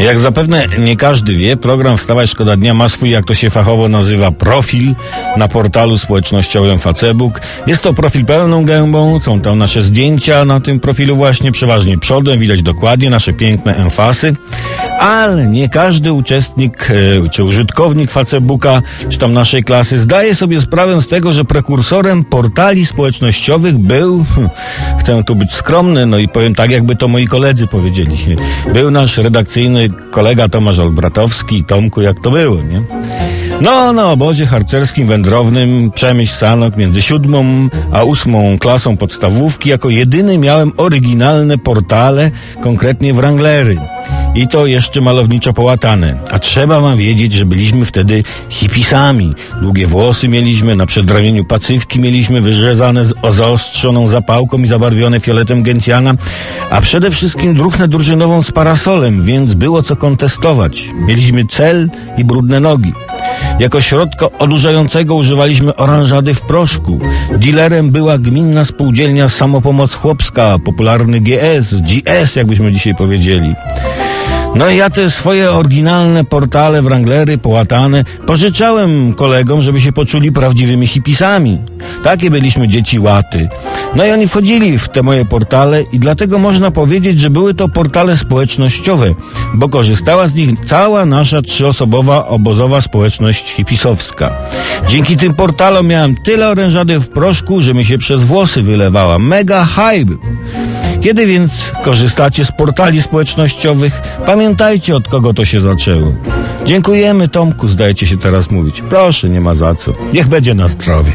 Jak zapewne nie każdy wie, program Wstawaj Szkoda Dnia ma swój, jak to się fachowo nazywa, profil na portalu społecznościowym Facebook. Jest to profil pełną gębą, są tam nasze zdjęcia na tym profilu właśnie, przeważnie przodem, widać dokładnie nasze piękne emfasy. Ale nie każdy uczestnik e, czy użytkownik Facebooka, czy tam naszej klasy zdaje sobie sprawę z tego, że prekursorem portali społecznościowych był, hm, chcę tu być skromny, no i powiem tak, jakby to moi koledzy powiedzieli, był nasz redakcyjny kolega Tomasz Olbratowski. Tomku, jak to było, nie? No, na obozie harcerskim wędrownym Przemyśl Sanok między siódmą a ósmą klasą podstawówki jako jedyny miałem oryginalne portale, konkretnie Wranglery. I to jeszcze malowniczo połatane. A trzeba wam wiedzieć, że byliśmy wtedy hipisami. Długie włosy mieliśmy, na przedramieniu pacywki mieliśmy wyrzezane z zaostrzoną zapałką i zabarwione fioletem Gencjana, a przede wszystkim druchnę drużynową z parasolem, więc było co kontestować. Mieliśmy cel i brudne nogi. Jako środka odurzającego używaliśmy oranżady w proszku. Dealerem była gminna spółdzielnia Samopomoc Chłopska, popularny GS, GS jakbyśmy dzisiaj powiedzieli. No i ja te swoje oryginalne portale, wranglery, połatane, pożyczałem kolegom, żeby się poczuli prawdziwymi hipisami. Takie byliśmy dzieci łaty. No i oni wchodzili w te moje portale i dlatego można powiedzieć, że były to portale społecznościowe, bo korzystała z nich cała nasza trzyosobowa obozowa społeczność hipisowska. Dzięki tym portalom miałem tyle orężady w proszku, że mi się przez włosy wylewała. Mega hype! Kiedy więc korzystacie z portali społecznościowych, pamiętajcie od kogo to się zaczęło. Dziękujemy Tomku, zdajecie się teraz mówić. Proszę, nie ma za co. Niech będzie na zdrowie.